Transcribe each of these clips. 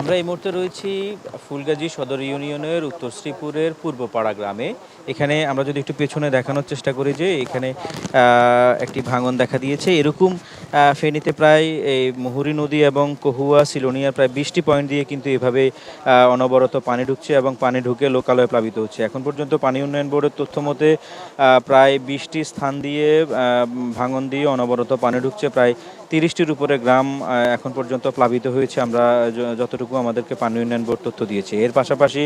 আমরা এই মুহূর্তে রয়েছি ফুলগাজী সদর ইউনিয়নের উত্তর শ্রীপুরের পূর্বপাড়া গ্রামে। এখানে আমরা যদি একটু পেছনে দেখানোর চেষ্টা করি যে এখানে একটি ভাঙন দেখা দিয়েছে। এরকম ফেনীতে প্রায় এই মুহুরী নদী এবং কহুয়া সিলোনিয়ার প্রায় বিশটি পয়েন্ট দিয়ে কিন্তু এভাবে অনবরত পানি ঢুকছে এবং পানি ঢুকে লোকালয়ে প্লাবিত হচ্ছে। এখন পর্যন্ত পানি উন্নয়ন বোর্ডের তথ্য মতে প্রায় বিশটি স্থান দিয়ে ভাঙন দিয়ে অনবরত পানি ঢুকছে। প্রায় তিরিশটির উপরে গ্রাম এখন পর্যন্ত প্লাবিত হয়েছে। আমরা যতটুকু আমাদেরকে পানি উন্নয়ন বোর্ড তথ্য দিয়েছে। এর পাশাপাশি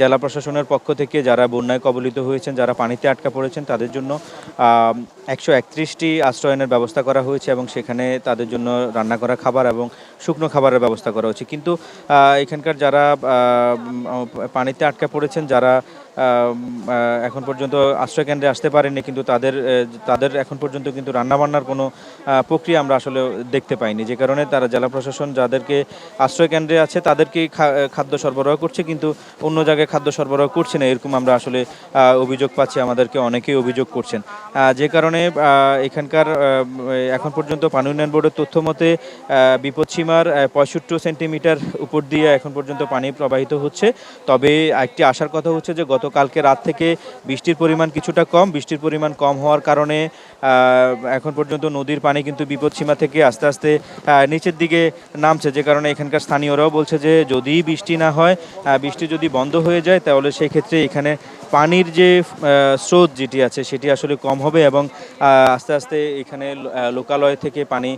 জেলা প্রশাসনের পক্ষ থেকে যারা বন্যায় কবলিত হয়েছেন, যারা পানিতে আটকা পড়েছেন, তাদের জন্য একশো একত্রিশটি আশ্রয়নের ব্যবস্থা করা হয়েছে এবং সেখানে তাদের জন্য রান্না করা খাবার এবং শুকনো খাবারের ব্যবস্থা করা হচ্ছে। কিন্তু এখানকার যারা পানিতে আটকা পড়েছেন, যারা এখন পর্যন্ত আশ্রয় কেন্দ্রে আসতে পারেনি কিন্তু তাদের তাদের এখন পর্যন্ত কিন্তু রান্নাবান্নার কোনো প্রক্রিয়া আমরা আসলে দেখতে পাইনি। যে কারণে তারা জেলা প্রশাসন যাদেরকে আশ্রয় কেন্দ্রে আছে, তাদেরকেই খা- খাদ্য সরবরাহ করছে, কিন্তু অন্য জায়গায় খাদ্য সরবরাহ করছে না। এরকম আমরা আসলে অভিযোগ পাচ্ছি, আমাদেরকে অনেকেই অভিযোগ করছেন। যে কারণে এখানকার এখন পর্যন্ত পানি উন্নয়ন বোর্ডের তথ্য মতে বিপদসীমার পঁয়ষট্টি সেন্টিমিটার উপর দিয়ে এখন পর্যন্ত পানি প্রবাহিত হচ্ছে। তবে একটি আশার কথা হচ্ছে যে গতকালকে রাত থেকে বৃষ্টির পরিমাণ কিছুটা কম। বৃষ্টির পরিমাণ কম হওয়ার কারণে এখন পর্যন্ত নদীর পানি কিন্তু বিপদসীমা থেকে আস্তে আস্তে নিচের দিকে নামছে। যে কারণে এখানকার স্থানীয়রাও বলছে যে, যদি বৃষ্টি না হয় বৃষ্টি যদি বন্ধ হয়ে যায়, তাহলে সেই ক্ষেত্রে এখানে পানির যে স্রোত যেটি আছে, সেটি আসলে কম হবে এবং আস্তে আস্তে এখানে লোকালয় থেকে পানি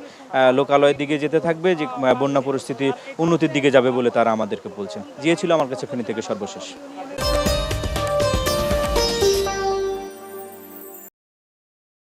লোকালয়ের দিকে যেতে থাকবে। যে বন্যা পরিস্থিতি উন্নতির দিকে যাবে বলে তারা আমাদেরকে বলছেন গিয়েছিল আমার কাছে ফেনী থেকে সর্বশেষ।